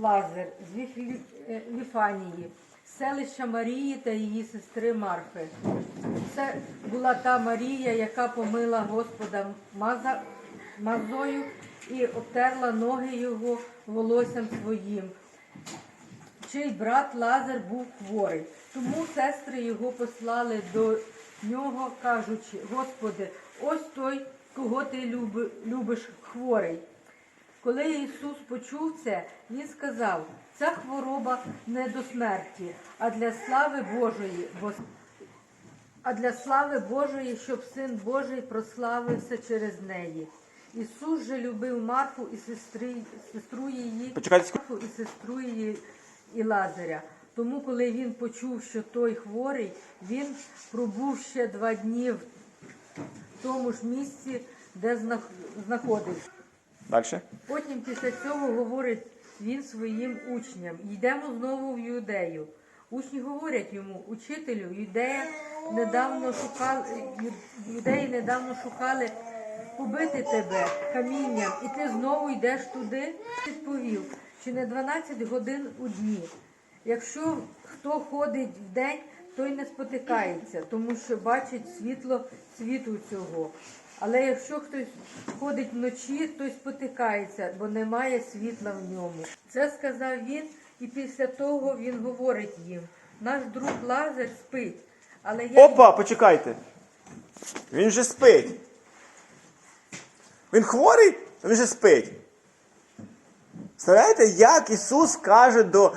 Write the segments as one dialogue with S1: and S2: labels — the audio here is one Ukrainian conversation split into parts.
S1: Лазар з е, Віфанії, селища Марії та її сестри Марфи. Це була та Марія, яка помила Господа мазою і обтерла ноги його волоссям своїм чий брат Лазар був хворий. Тому сестри його послали до нього, кажучи, Господи, ось той, кого ти любиш хворий. Коли Ісус почув це, Він сказав, ця хвороба не до смерті, а для слави Божої, бо а для слави Божої, щоб Син Божий прославився через неї. Ісус же любив Марфу і сестри, сестру її,
S2: Почекайте.
S1: Марфу і сестру її і Лазаря. Тому, коли він почув, що той хворий, він пробув ще два дні в тому ж місці, де знаходився.
S2: Далі.
S1: Потім після цього говорить він своїм учням: йдемо знову в юдею. Учні говорять йому, учителю, юдея недавно шукали, юдеї недавно шукали побити тебе камінням, і ти знову йдеш туди. Відповів, чи не 12 годин у дні. Якщо хто ходить в день, той не спотикається, тому що бачить світло світу цього. Але якщо хтось ходить вночі, той спотикається, бо немає світла в ньому. Це сказав він, і після того він говорить їм: наш друг Лазар спить, але я
S2: Опа, почекайте. Він же спить. Він хворий, він же спить. Представляєте, як Ісус каже до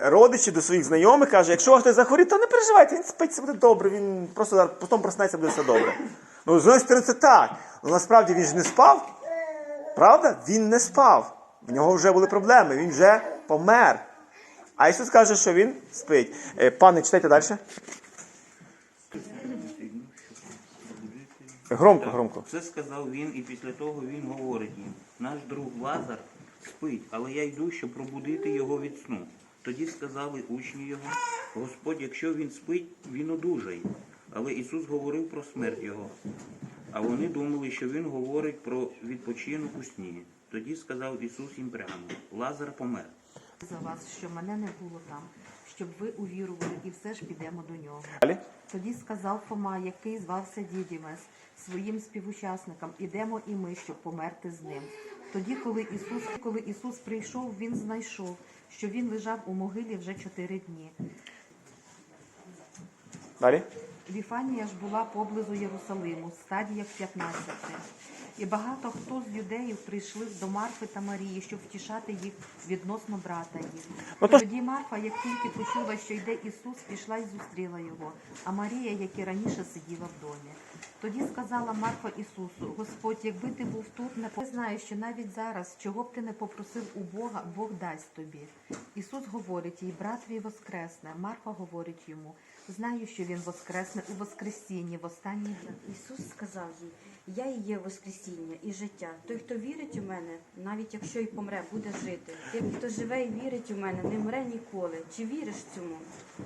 S2: родичів, до своїх знайомих, каже, якщо хтось захворів, то не переживайте, він спить, все буде добре, він просто потім проснеться, буде все добре. Ну, з однієї сторони, це так. Але насправді він ж не спав. Правда? Він не спав. В нього вже були проблеми, він вже помер. А Ісус каже, що він спить. Е, Пане, читайте далі. Громко, громко.
S3: Це сказав він, і після того він говорить їм: наш друг Лазар спить, але я йду, щоб пробудити його від сну. Тоді сказали учні його: Господь, якщо він спить, він одужає. Але Ісус говорив про смерть його. А вони думали, що він говорить про відпочинок у сні. Тоді сказав Ісус їм прямо: Лазар помер.
S4: за вас, що мене не було там, щоб ви увірували і все ж підемо до нього.
S2: Далі.
S4: Тоді сказав Фома, який звався Дідімес, своїм співучасникам, ідемо і ми, щоб померти з ним. Тоді, коли Ісус, коли Ісус прийшов, він знайшов, що він лежав у могилі вже чотири дні.
S2: Далі.
S4: Віфанія ж була поблизу Єрусалиму, стадіях 15. І багато хто з юдеїв прийшли до Марфи та Марії, щоб втішати їх відносно брата їх.
S2: Ну, то
S4: Тоді Марфа, як тільки почула, що йде Ісус, пішла і зустріла його, а Марія, як і раніше, сиділа в домі. Тоді сказала Марфа Ісусу: Господь, якби ти був тут, не по- знаю, що навіть зараз, чого б ти не попросив у Бога, Бог дасть тобі. Ісус говорить їй, брат твій воскресне. Марфа говорить йому. Знаю, що він воскресне у Воскресінні, в останній день.
S5: Ісус сказав їй, я і є Воскресіння і життя. Той, хто вірить у мене, навіть якщо й помре, буде жити. Той, хто живе і вірить у мене, не мре ніколи. Чи віриш цьому?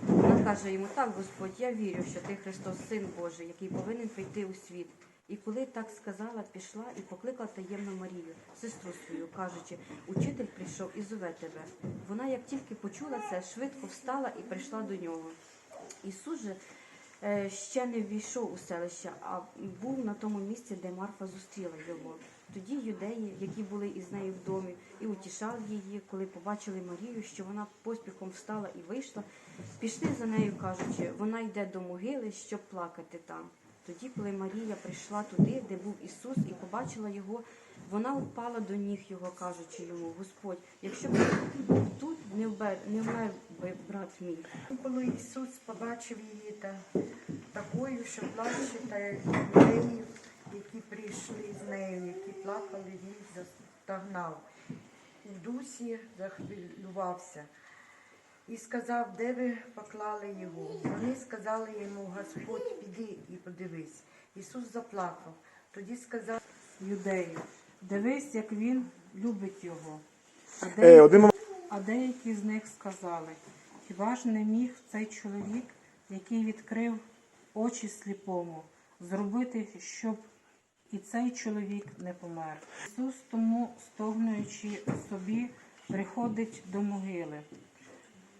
S5: Вона каже йому, так, Господь, я вірю, що ти Христос, Син Божий, який повинен прийти у світ. І коли так сказала, пішла і покликала таємно Марію, сестру свою, кажучи, учитель прийшов і зове тебе. Вона, як тільки почула це, швидко встала і прийшла до нього. Ісус же ще не ввійшов у селище, а був на тому місці, де Марфа зустріла його. Тоді юдеї, які були із нею в домі, і утішали її, коли побачили Марію, що вона поспіхом встала і вийшла, пішли за нею, кажучи, вона йде до могили, щоб плакати там. Тоді, коли Марія прийшла туди, де був Ісус, і побачила його, вона впала до ніг його, кажучи йому, Господь, якщо б тут, не вмер, не вмер брат мій.
S6: Коли Ісус побачив її та, такою, що плаче, та юдеїв, які прийшли з нею, які плакали, він застогнав. В дусі захвилювався і сказав, де ви поклали його. Вони сказали йому, Господь, піди і подивись. Ісус заплакав. Тоді сказав,
S1: юдею. Дивись, як він любить його. А
S2: Е,
S1: деякі, а деякі з них сказали, хіба не міг цей чоловік, який відкрив очі сліпому, зробити, щоб і цей чоловік не помер. Ісус тому, стогнуючи собі,
S7: приходить до могили.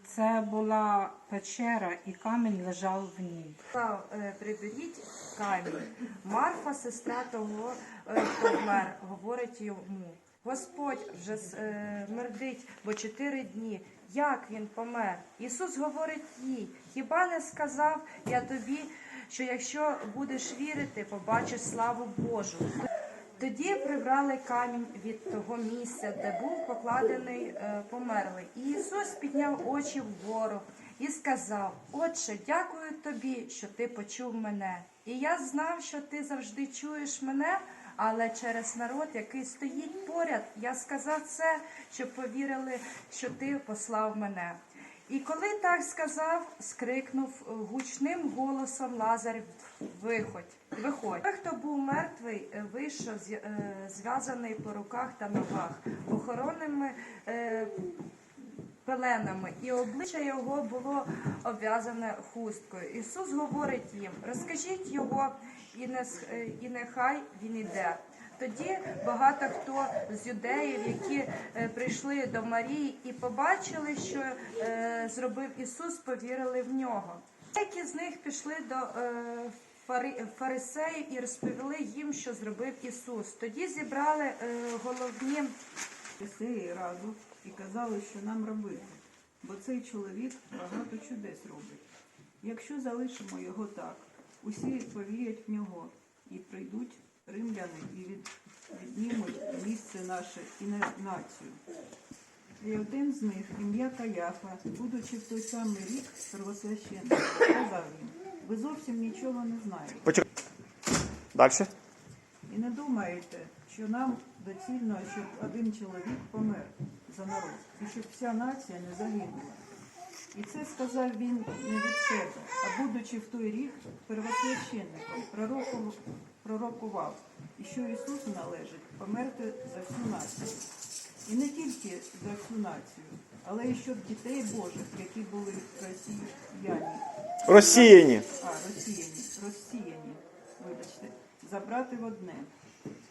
S7: Це була печера, і камінь лежав в ній.
S8: Е, приберіть камінь. Марфа, сестра того, е, хто вмер, говорить йому. Господь вже е, смердить, бо чотири дні. Як він помер? Ісус говорить їй, хіба не сказав я тобі, що якщо будеш вірити, побачиш славу Божу. Тоді прибрали камінь від того місця, де був покладений е, померлий. І Ісус підняв очі вгору і сказав: Отче, дякую тобі, що ти почув мене. І я знав, що ти завжди чуєш мене, але через народ, який стоїть поряд, я сказав це, щоб повірили, що ти послав мене. І коли так сказав, скрикнув гучним голосом Лазар, виходь, виходь. Той, хто був мертвий, е, вийшов е, зв'язаний по руках та ногах, охоронними е, пеленами, і обличчя його було обв'язане хусткою. Ісус говорить їм: розкажіть його, і, не, е, і нехай він іде. Тоді багато хто з юдеїв, які е, прийшли до Марії і побачили, що е, зробив Ісус, повірили в нього. Деякі з них пішли до фари- фарисеїв і розповіли їм, що зробив Ісус. Тоді зібрали головні
S9: раду і казали, що нам робити, бо цей чоловік багато чудес робить. Якщо залишимо його так, усі повірять в нього і прийдуть римляни і від, віднімуть місце наше і на націю. І один з них, ім'я Каяфа, будучи в той самий рік первосвященником, сказав їм, ви зовсім нічого не знаєте.
S2: Далі.
S9: І не думаєте, що нам доцільно, щоб один чоловік помер за народ, і щоб вся нація не загинула. І це сказав він не від себе, а будучи в той рік первосвященником, пророку- пророкував, і що Ісусу належить померти за всю націю. І не тільки за всю націю, але й щоб дітей Божих, які були росіяні,
S2: Розсіяні.
S9: а, розсіяні, розсіяні, вибачте, забрати в одне.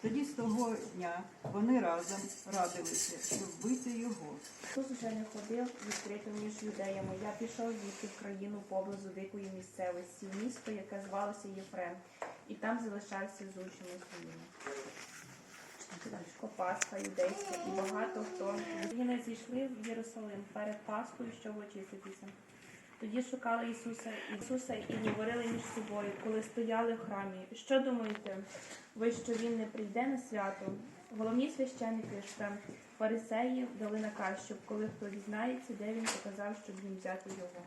S9: Тоді з того дня вони разом радилися, щоб вбити його.
S10: Ісус вже не ходив відкрито між юдеями. Я пішов звідти в країну поблизу дикої місцевості, в місто, яке звалося Єфрем, і там залишався з учнями своїми. Пасха юдейська, і багато хто не зійшли в Єрусалим перед Пасхою, щоб очиститися. Тоді шукали Ісуса, Ісуса і говорили між собою, коли стояли в храмі. Що думаєте, ви, що він не прийде на свято? Головні священники ж там фарисеї дали наказ, щоб коли хто дізнається, де він показав, щоб їм взяти його.